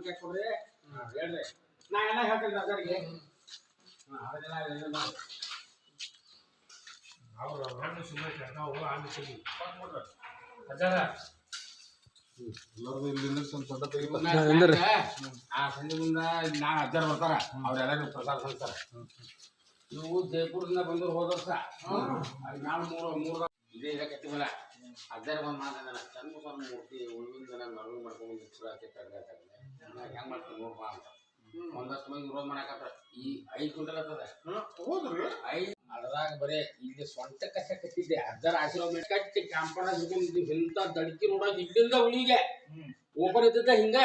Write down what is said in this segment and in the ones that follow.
ಮುಂಚೆ ಕೊಡ್ರಿ ಹಾ, ಹೇಳ್ರಿ. ನಾ ಎಲ್ಲ ಹೇಳ್ತೀನಿ ಸರ್ಕಾರಿಗೆ. ಅವ್ರು ಅವ್ರನ್ನ ಸುಮ್ಮನೆ ಕರ್ತಾವು ಆಮೇಲೆ ಸರಿ ಆ ಸಂಜೆ ಮುಂದ ನಾನು ಅಜ್ಜಾರ್ ಬರ್ತಾರ ಅವ್ರೆಲ್ಲ ಪ್ರಸಾದ ಸಲ್ತಾರ ಇವು ಜೈಪುರದಿಂದ ಬಂದವ್ರು ಹೋದ ವರ್ಷ. ಅಲ್ಲಿ ನಾವು ಮೂರು ಮೂರು ಇದೇ ಅಜ್ಜಾರ ಬಂದು ಮಾತಾಡ ಚಂದ ಮೂರ್ತಿ ಉಳಿವಿಂದ ನಾನು ಮರಳು ಮಾಡ್ಕೊಂಡು ಚೂರ ಹೆಂಗ್ ಮಾಡ್ತೀನಿ ನೋಡ್ಬಾ ಅಂತ. ಒಂದಷ್ಟು ಮಂದಿ ವಿರೋಧ ಈ ಐದು ಕ್ವಿಂಟಲ್ ಆಗ್ತದೆ. ಹೌದ್ರಿ? ಐದು ಅದ್ರಾಗ ಬರೇ ಇಲ್ಲಿ ಸ್ವಂತ ಕಸ ಕಟ್ಟಿದ್ದೆ. ಅದರ ಆಶೀರ್ವಾದ ಕಟ್ಟಿ ಹಿಡ್ಕೊಂಡಿದ್ವಿ ಇಂಥ ದಡ್ಕಿ ನೋಡೋದು ಇಲ್ಲಿಂದ ಉಳಿಗೆ. ಓಪನ್ ಇದ್ದದ ಹಿಂಗ.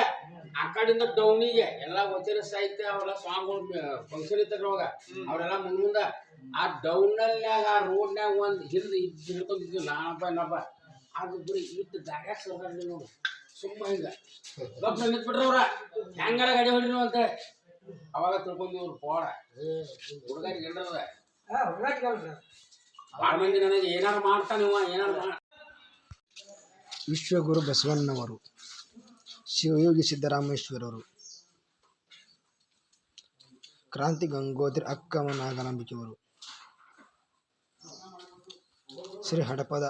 ಆ ಕಡೆಯಿಂದ ಡೌನಿಗೆ ಎಲ್ಲ ವಚನ ಸಾಹಿತ್ಯ ಅವೆಲ್ಲ ಸ್ವಾಮಿಗಳು ಫಂಕ್ಷನ್ ಇತ್ತಾಗ ಅವಾಗ. ಅವರೆಲ್ಲ ಮುಂದ್ ಮುಂದ. ಆ ಡೌನ್ನಲ್ಯಾಗ ಆ ರೋಡ್ನ್ಯಾಗ ಒಂದ್ ಹಿಂದ್ ಹಿಡ್ಕೊಂಡಿದ್ವಿ ನಾನಪ್ಪ ಏನಪ್ಪ ಅದು ಬರೀ ಇಟ್ಟು ಗಾಯ ಸರ್ಕಾರ ನೋಡು. ಸುಮ್ಮ ಹಿಂಗ. ಗಪ್ಪ ನಿಂತ್ಬಿಟ್ರ ಅವ್ರ. ಹೆಂಗಾರ ಗಾಡಿ ಹೊಡಿನು ಅಂತ. ಅವಾಗ ತಿಳ್ಕೊಂಡು ಅವ್ರು ಪೋಡ ಹುಡುಗಾರಿಗೆ ಏನ್ರದ ಭಾಳ ಮಂದಿ ನನಗೆ ಏನಾರು ಮಾಡ್ತಾನೆ ಏನಾರು ಮಾಡ ವಿಶ್ವಗುರು ಬಸವಣ್ಣವರು ಶಿವಯೋಗಿ ಸಿದ್ದರಾಮೇಶ್ವರರು ಕ್ರಾಂತಿ ಗಂಗೋತ್ರಿ ಅಕ್ಕಮ ನಾಗನಂಬಿಕೆಯವರು ಶ್ರೀ ಹಡಪದ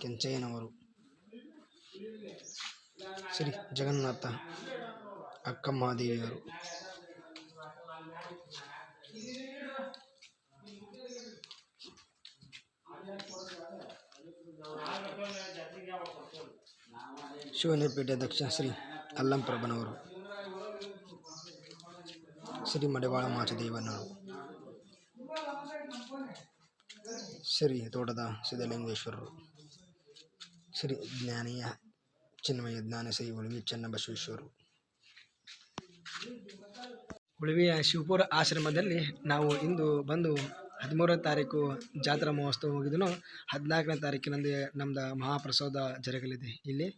ಕೆಂಚಯ್ಯನವರು. ಶ್ರೀ ಜಗನ್ನಾಥ ಅಕ್ಕಮಹಾದೇವಿಯವರು ಶಿವನಪೇಟೆ ದಕ್ಷಿಣ ಶ್ರೀ ಅಲ್ಲಂಪ್ರಭನವರು, ಶ್ರೀ ಮಡಿವಾಳ ಮಾಚದೇವನವರು ಶ್ರೀ ತೋಟದ ಸಿದ್ಧಲಿಂಗೇಶ್ವರರು, ಶ್ರೀ ಜ್ಞಾನೀಯ ಚಿನ್ಮಯ ಜ್ಞಾನ ಶ್ರೀ ಉಳಿವಿ ಚನ್ನಬಸವೇಶ್ವರರು ಉಳಿವಿಯ ಶಿವಪುರ ಆಶ್ರಮದಲ್ಲಿ ನಾವು ಇಂದು ಬಂದು ಹದಿಮೂರನೇ ತಾರೀಕು ಜಾತ್ರಾ ಮಹೋತ್ಸವ ಮುಗಿದನು. ಹದಿನಾಲ್ಕನೇ ತಾರೀಕಿನಂದು ನಮ್ದು ಮಹಾಪ್ರಸಾದ ಜರಗಲಿದೆ. ಇಲ್ಲಿ